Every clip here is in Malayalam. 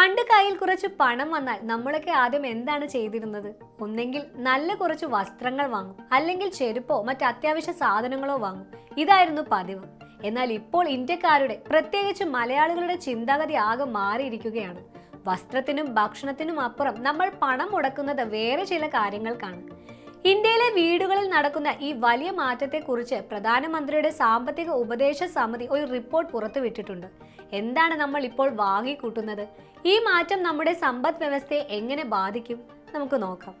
പണ്ട് കയ്യിൽ കുറച്ച് പണം വന്നാൽ നമ്മളൊക്കെ ആദ്യം എന്താണ് ചെയ്തിരുന്നത്? ഒന്നെങ്കിൽ നല്ല കുറച്ച് വസ്ത്രങ്ങൾ വാങ്ങും അല്ലെങ്കിൽ ചെരുപ്പോ മറ്റ് അത്യാവശ്യ സാധനങ്ങളോ വാങ്ങും. ഇതായിരുന്നു പതിവ്. എന്നാൽ ഇപ്പോൾ ഇന്ത്യക്കാരുടെ പ്രത്യേകിച്ച് മലയാളികളുടെ ചിന്താഗതി ആകെ മാറിയിരിക്കുകയാണ്. വസ്ത്രത്തിനും ഭക്ഷണത്തിനും അപ്പുറം നമ്മൾ പണം മുടക്കുന്നത് വേറെ ചില കാര്യങ്ങൾക്കാണ്. ഇന്ത്യയിലെ വീടുകളിൽ നടക്കുന്ന ഈ വലിയ മാറ്റത്തെക്കുറിച്ച് പ്രധാനമന്ത്രിയുടെ സാമ്പത്തിക ഉപദേശ സമിതി ഒരു റിപ്പോർട്ട് പുറത്തുവിട്ടിട്ടുണ്ട്. എന്താണ് നമ്മൾ ഇപ്പോൾ വാങ്ങിക്കൂട്ടുന്നത്? ഈ മാറ്റം നമ്മുടെ സമ്പദ് വ്യവസ്ഥയെ എങ്ങനെ ബാധിക്കും? നമുക്ക് നോക്കാം.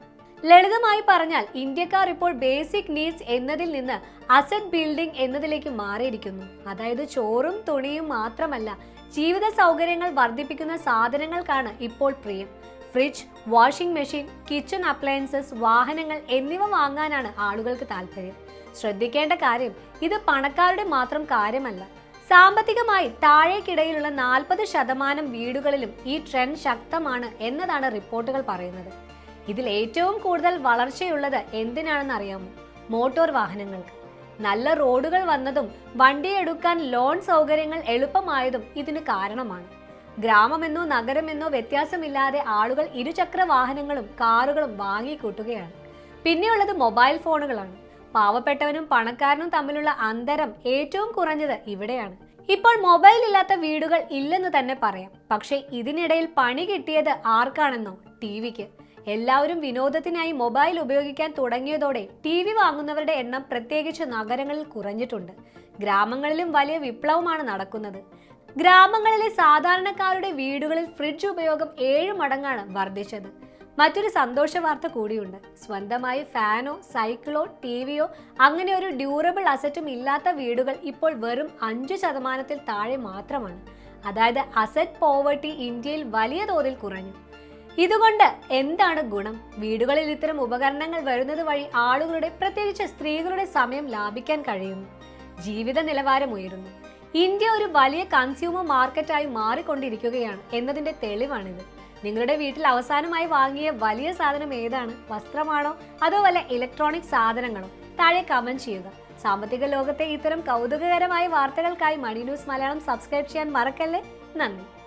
ലളിതമായി പറഞ്ഞാൽ ഇന്ത്യക്കാർ ഇപ്പോൾ ബേസിക് നീഡ്സ് എന്നതിൽ നിന്ന് അസറ്റ് ബിൽഡിംഗ് എന്നതിലേക്ക് മാറിയിരിക്കുന്നു. അതായത് ചോറും തുണിയും മാത്രമല്ല ജീവിത സൗകര്യങ്ങൾ വർദ്ധിപ്പിക്കുന്ന സാധനങ്ങൾക്കാണ് ഇപ്പോൾ പ്രിയം. Fridge washing machine kitchen appliances വാഹനങ്ങൾ എന്നിവ വാങ്ങാനാണ് ആളുകൾക്ക് താല്പര്യം ശ്രദ്ധിക്കേണ്ട കാര്യം ഇത് പണക്കാരുടെ മാത്രം കാര്യമല്ല. സാമ്പത്തികമായി താഴേക്കിടയിലുള്ള നാൽപ്പത് ശതമാനം വീടുകളിലും ഈ ട്രെൻഡ് ശക്തമാണ് എന്നതാണ് റിപ്പോർട്ടുകൾ പറയുന്നത്. ഇതിൽ ഏറ്റവും കൂടുതൽ വളർച്ചയുള്ളത് എന്തിനാണെന്ന് അറിയാമോ? മോട്ടോർ വാഹനങ്ങൾക്ക്. നല്ല റോഡുകൾ വന്നതും വണ്ടിയെടുക്കാൻ ലോൺ സൗകര്യങ്ങൾ എളുപ്പമായതും ഇതിന് കാരണമാണ്. ഗ്രാമമെന്നോ നഗരമെന്നോ വ്യത്യാസമില്ലാതെ ആളുകൾ ഇരുചക്ര വാഹനങ്ങളും കാറുകളും വാങ്ങിക്കൂട്ടുകയാണ്. പിന്നെയുള്ളത് മൊബൈൽ ഫോണുകളാണ്. പാവപ്പെട്ടവനും പണക്കാരനും തമ്മിലുള്ള അന്തരം ഏറ്റവും കുറഞ്ഞത് ഇവിടെയാണ്. ഇപ്പോൾ മൊബൈൽ ഇല്ലാത്ത വീടുകൾ ഇല്ലെന്ന് തന്നെ പറയാം. പക്ഷേ ഇതിനിടയിൽ പണി കിട്ടിയത് ആർക്കാണെന്നോ? ടി വിക്ക്. എല്ലാവരും വിനോദത്തിനായി മൊബൈൽ ഉപയോഗിക്കാൻ തുടങ്ങിയതോടെ ടി വി വാങ്ങുന്നവരുടെ എണ്ണം പ്രത്യേകിച്ച് നഗരങ്ങളിൽ കുറഞ്ഞിട്ടുണ്ട്. ഗ്രാമങ്ങളിലും വലിയ വിപ്ലവമാണ് നടക്കുന്നത്. ഗ്രാമങ്ങളിലെ സാധാരണക്കാരുടെ വീടുകളിൽ ഫ്രിഡ്ജ് ഉപയോഗം ഏഴ് മടങ്ങാണ് വർദ്ധിച്ചത്. മറ്റൊരു സന്തോഷ വാർത്ത കൂടിയുണ്ട്. സ്വന്തമായി ഫാനോ സൈക്കിളോ ടി വിയോ അങ്ങനെ ഒരു ഡ്യൂറബിൾ അസറ്റും ഇല്ലാത്ത വീടുകൾ ഇപ്പോൾ വെറും അഞ്ച് ശതമാനത്തിൽ താഴെ മാത്രമാണ്. അതായത് അസറ്റ് പോവർട്ടി ഇന്ത്യയിൽ വലിയ തോതിൽ കുറഞ്ഞു. ഇതുകൊണ്ട് എന്താണ് ഗുണം? വീടുകളിൽ ഇത്തരം ഉപകരണങ്ങൾ വരുന്നത് വഴി ആളുകളുടെ പ്രത്യേകിച്ച് സ്ത്രീകളുടെ സമയം ലാഭിക്കാൻ കഴിയുന്നു. ജീവിത നിലവാരം ഉയരുന്നു. ഇന്ത്യ ഒരു വലിയ കൺസ്യൂമർ മാർക്കറ്റായി മാറിക്കൊണ്ടിരിക്കുകയാണ് എന്നതിന്റെ തെളിവാണിത്. നിങ്ങളുടെ വീട്ടിൽ അവസാനമായി വാങ്ങിയ വലിയ സാധനം ഏതാണ്? വസ്ത്രമാണോ? അതോ വല്ല ഇലക്ട്രോണിക് സാധനങ്ങളോ? താഴെ കമന്റ് ചെയ്യുക. സാമ്പത്തിക ലോകത്തെ ഇത്തരം കൗതുകകരമായ വാർത്തകൾക്കായി മണി ന്യൂസ് മലയാളം സബ്സ്ക്രൈബ് ചെയ്യാൻ മറക്കല്ലേ? നന്ദി.